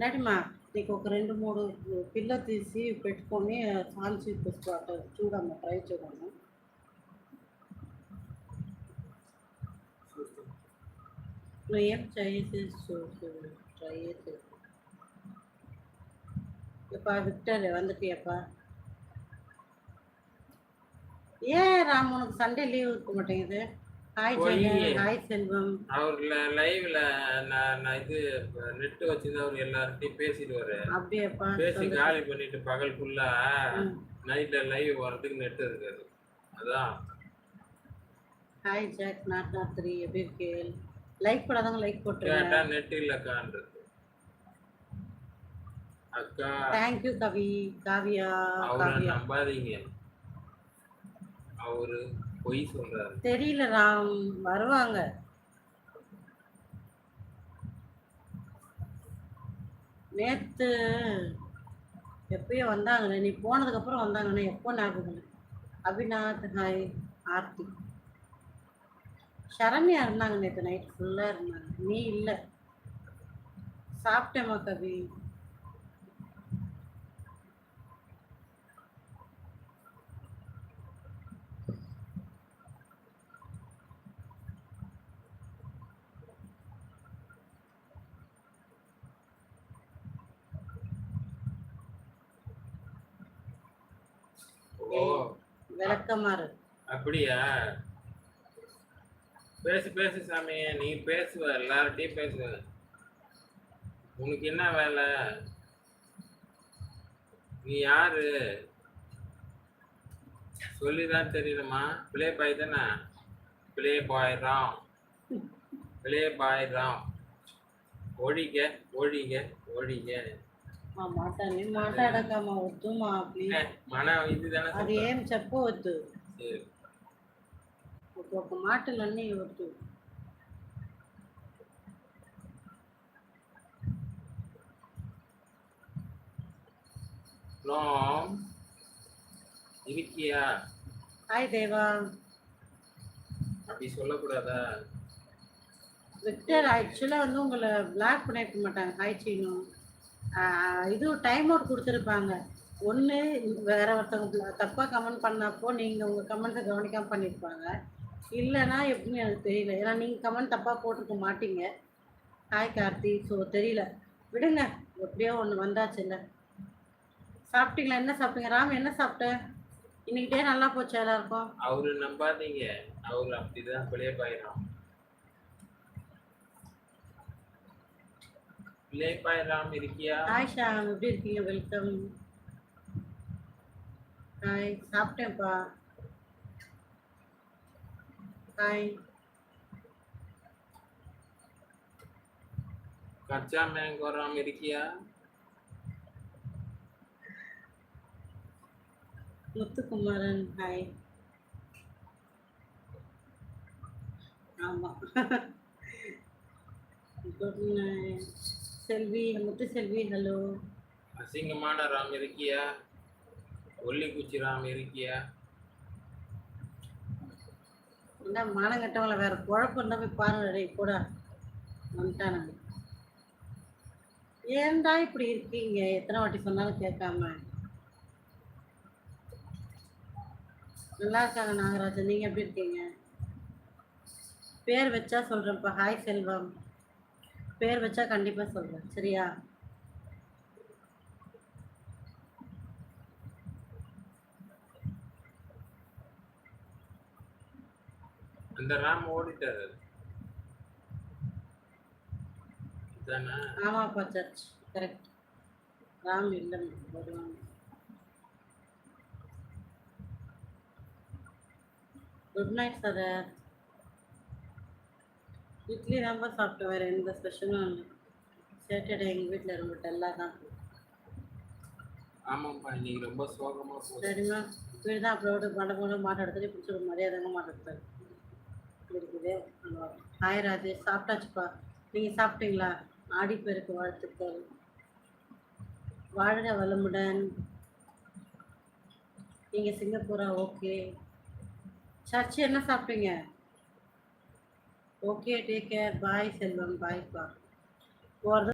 డాడీమా నీకు ఒక రెండు మూడు పిల్ల తీసి పెట్టుకొని సాల్చి పుస్తకాలు చూడమ్మా ట్రై చూడమ్మా నువ్వు ఏం చేసి చూసు ట్రై చేసి எப்பா விக்டர் வந்துட்டியாப்பா ஏன் ராம் உனக்கு சண்டே லீவ் இருக்க மாட்டேங்குது ஹாய் போய். அவர் லைவ்ல நான் இது நெட் வச்சிருந்து அவர் எல்லார்கிட்டயும் பேசிடுவாரு பேசி. காலி பண்ணிட்டு பகல் ஃபுல்லா. நைட்ல லைவ் வர்றதுக்கு நெட் இருக்காது. அதான். Hi Jack not not three எப்படி இருக்கு? லைக் போடாதவங்க லைக் போட்டுருங்க. நெட் இல்லக்கான்றது. அக்கா. Thank you Kavi. காவியா அவரை நம்பாதீங்க. அவரு பொய் சொல்றாரு. தெரியல ராம் வருவாங்க. நேத்து எப்பயோ வந்தாங்கண்ணே நீ போனதுக்கப்புறம் வந்தாங்கண்ணே எப்போ ஞாபகம்? அபிநாத் ஹாய் ஆர்த்தி. சரண்யா இருந்தாங்க நேற்று நைட் ஃபுல்லாக இருந்தாங்க. நீ இல்லை. சாப்பிட்டேம்மா கவி. விளக்கமாறு அப்படியா? பேசு பேசு சாமி. நீ பேசுவ எல்லார்ட்டையும் பேசுவ. உனக்கு என்ன வேலை? நீ யாரு? சொல்லிதான் தெரியணுமா? பிளே பாய் தானே? Playboy Ram. Playboy Ram. ஒழிக ஒழிக ஒழிக. మా మాట నేను మాట్లాడకమ్మా వద్దు మా ప్లీజ్ మన இதுதானே అది சொல்ற? ఏం చెప్పవద్దు சரி. ఒక్కొక్క మాటలన్నీ వద్దు ராம் இருக்கியா హాయ్ దేవా அப்படி சொல்லக்கூடாதா விக்டர் ஆக்சுவலாக வந்து உங்களை பிளாக் பண்ணிருக்க மாட்டாங்க ஹாய் சீனு ஆஹ் இது டைம் அவுட் கொடுத்துருப்பாங்க. ஒன்று வேற ஒருத்தவங்க தப்பாக கமெண்ட் பண்ணப்போ நீங்கள் உங்கள் கமெண்ட்ஸை கவனிக்காமல் பண்ணியிருப்பாங்க இல்லைன்னா எப்படின்னு எனக்கு தெரியல. ஏன்னா நீங்கள் கமெண்ட் தப்பாக போட்டிருக்க மாட்டீங்க. ஹாய் கார்த்தி. ஸோ தெரியல. விடுங்க. எப்படியோ ஒன்று வந்தாச்சு இல்லை சாப்பிட்டீங்களா? என்ன சாப்பிட்டீங்க? ராம் என்ன சாப்பிட்ட? இன்னைக்கிட்டே நல்லா போச்சு எல்லாருக்கும்? அவரு நம்பாதீங்க. அவரு அப்படிதான் போயிடும் பாயிரம் பிளே பாயிரம் இருக்கியா ஹாய் ஷாம் எப்படி இருக்கீங்க வெல்கம் ஹாய் சாப்பிட்டேன்ப்பா ஹாய் கச்சா மேங்கோ ராம் இருக்கியா முத்துக்குமாரன் ஹாய் ஆமாம் good night Selvi Muthu Selvi hello அசிங்கமான ராம் இருக்கியா? ஒல்லிக்குச்சி ராம் இருக்கியா? என்ன மானங்கட்டவங்கள வேற குழப்பம் இருந்தால் போய் பாருங்க கூட. வந்துட்டானுங்க ஏன்டா இப்படி இருக்கீங்க? எத்தனை வாட்டி சொன்னாலும் கேட்காம. நல்லா இருக்காங்க நாகராஜன் நீங்க எப்படி இருக்கீங்க? பேர் வச்சா சொல்றேன்ப்பா. ஹாய் செல்வம். பேர் வச்சா கண்டிப்பா சொல்றேன். சரியா? அந்த ராம் ஓடிட்டாரு. ஆமாப்பா சர்ச் கரெக்ட் ராம் இல்லை. வருவாங்க குட் நைட் சார் இட்லி தான்ப்பா சாப்பிட்டு வேறு எந்த ஸ்பெஷலும் இல்லை. சாட்டர்டே எங்கள் வீட்டில் ரொம்ப டல்லாக தான். ஆமாப்பா இன்னைக்கு ரொம்ப சோகமா போகுது சரிம்மா. வீடு தான் அப்புறம் பண்ண போட மாட்டை எடுத்துட்டு பிடிச்சி ஒரு மரியாதைங்க மாட்டை எடுத்தாரு இருக்குது. ஹாய் ராஜேஷ் சாப்பிட்டாச்சுப்பா. நீங்கள் சாப்பிட்டீங்களா? ஆடிப்பெருக்கு வாழ்த்துக்கள். வாழ்க வளமுடன். நீங்கள் சிங்கப்பூரா ஓகே சர்ச்சு என்ன சாப்பிட்டீங்க? Okay take care bye Selvam பாய்ப்பா போகிறது